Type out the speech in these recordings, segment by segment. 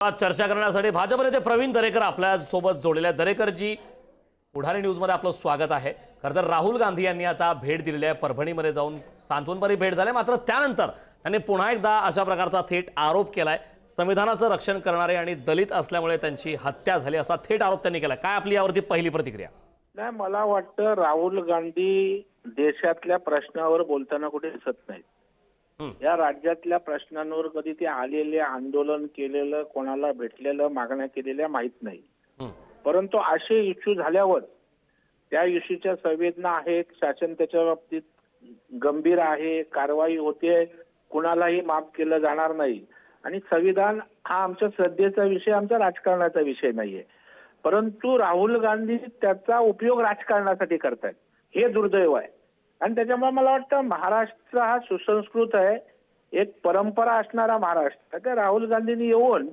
आज चर्चा करण्यासाठी भाजप नेते प्रवीण दरेकर आपल्यासोबत जोडलेल्या दरेकरजी पुढारी न्यूजमध्ये आपलं स्वागत आहे. खरं तर राहुल गांधी यांनी आता भेट दिलेली आहे. परभणीमध्ये जाऊन सांत्वनपरी भेट झाली मात्र त्यानंतर त्यांनी पुन्हा एकदा अशा प्रकारचा थेट आरोप केलाय. संविधानाचं रक्षण करणारे आणि दलित असल्यामुळे त्यांची हत्या झाली असा थेट आरोप त्यांनी केला काय आपली यावरती पहिली प्रतिक्रिया? नाही मला वाटतं राहुल गांधी देशातल्या प्रश्नावर बोलताना कुठे दिसत नाहीत. या राज्यातल्या प्रश्नांवर कधी ते आलेले आंदोलन केलेलं कोणाला भेटलेलं मागण्या केलेल्या माहीत नाही. परंतु असे इश्यू झाल्यावर त्या इश्यूच्या संवेदना आहेत शासन त्याच्या बाबतीत गंभीर आहे कारवाई होते कुणालाही माफ केलं जाणार नाही. आणि संविधान हा आमच्या श्रद्धेचा विषय आमचा राजकारणाचा विषय नाहीये. परंतु राहुल गांधी त्याचा उपयोग राजकारणासाठी करतायत. हे दुर्दैव आहे. आणि त्याच्यामुळे मला वाटतं महाराष्ट्र हा सुसंस्कृत आहे. एक परंपरा असणारा महाराष्ट्र. तर राहुल गांधींनी येऊन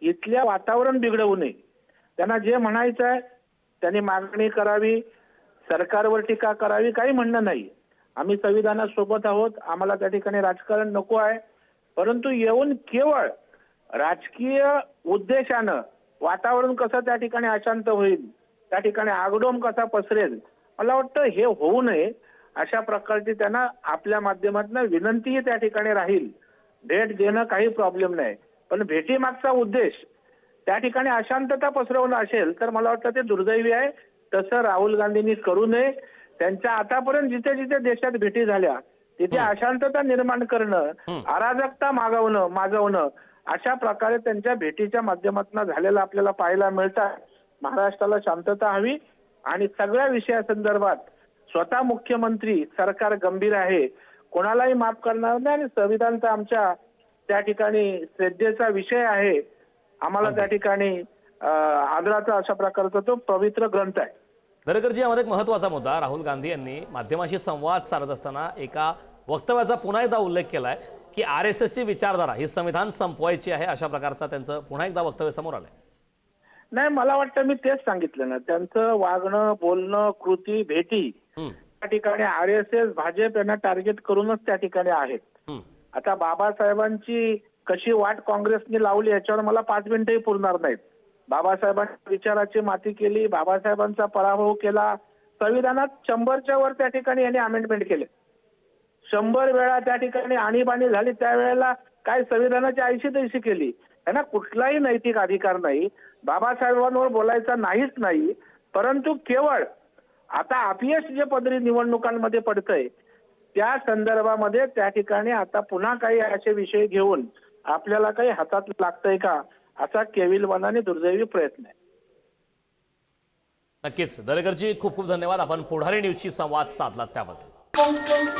इथल्या वातावरण बिघडवू नये. त्यांना जे म्हणायचं आहे त्यांनी मागणी करावी सरकारवर टीका करावी काही म्हणणं नाही. आम्ही संविधानासोबत आहोत आम्हाला त्या ठिकाणी राजकारण नको आहे. परंतु येऊन केवळ राजकीय उद्देशानं वातावरण कसं त्या ठिकाणी अशांत होईल त्या ठिकाणी आगडोम कसा पसरेल मला वाटतं हे होऊ नये. अशा प्रकारची त्यांना आपल्या माध्यमातून विनंतीही त्या ठिकाणी राहील. भेट देणं काही प्रॉब्लेम नाही. पण भेटीमागचा उद्देश त्या ठिकाणी अशांतता पसरवणं असेल तर मला वाटतं ते दुर्दैवी आहे. तसं राहुल गांधींनी करू नये. त्यांच्या आतापर्यंत जिथे जिथे देशात भेटी झाल्या तिथे अशांतता निर्माण करणं अराजकता मागवणं माजवणं अशा प्रकारे त्यांच्या भेटीच्या माध्यमातून झालेलं आपल्याला पाहायला मिळतात महाराष्ट्राला शांतता हवी. आणि सगळ्या विषयासंदर्भात स्वतः मुख्यमंत्री सरकार गंभीर आहे कोणालाही माफ करणार नाही आणि संविधान तर आमच्या त्या ठिकाणी श्रद्धेचा विषय आहे. आम्हाला त्या ठिकाणी आदराचा अशा प्रकारचा तो पवित्र ग्रंथ आहे. दरेकरजी यामध्ये एक महत्त्वाचा मुद्दा राहुल गांधी यांनी माध्यमाशी संवाद साधत असताना एका वक्तव्याचा पुन्हा एकदा उल्लेख केलाय की आर एस एसची विचारधारा ही संविधान संपवायची आहे अशा प्रकारचा त्यांचं पुन्हा एकदा वक्तव्य समोर आलंय. नाही मला वाटतं मी तेच सांगितलं ना. त्यांचं वागणं बोलणं कृती भेटी त्या ठिकाणी आर एस एस भाजप यांना टार्गेट करूनच त्या ठिकाणी आहेत. आता बाबासाहेबांची कशी वाट काँग्रेसने लावली याच्यावर मला पाच मिनिटंही पुरणार नाहीत. बाबासाहेबांच्या विचाराची माती केली बाबासाहेबांचा पराभव केला. संविधानात शंभरच्या वर त्या ठिकाणी यांनी अमेंडमेंट केले. शंभर वेळा त्या ठिकाणी आणीबाणी झाली त्यावेळेला काय संविधानाची ऐंशी तैशी केली. त्यांना कुठलाही नैतिक अधिकार नाही. बाबासाहेबांवर बोलायचा नाहीच नाही. परंतु केवळ आता अपयश जे पदरी निवडणुकांमध्ये पडतंय त्या संदर्भामध्ये त्या ठिकाणी आता पुन्हा काही असे विषय घेऊन आपल्याला काही हातात लागतंय का? असा केविलवानाने दुर्दैवी प्रयत्न आहे. नक्कीच. दरेकरजी खूप खूप धन्यवाद. आपण पुढारी न्यूजशी संवाद साधला त्याबद्दल.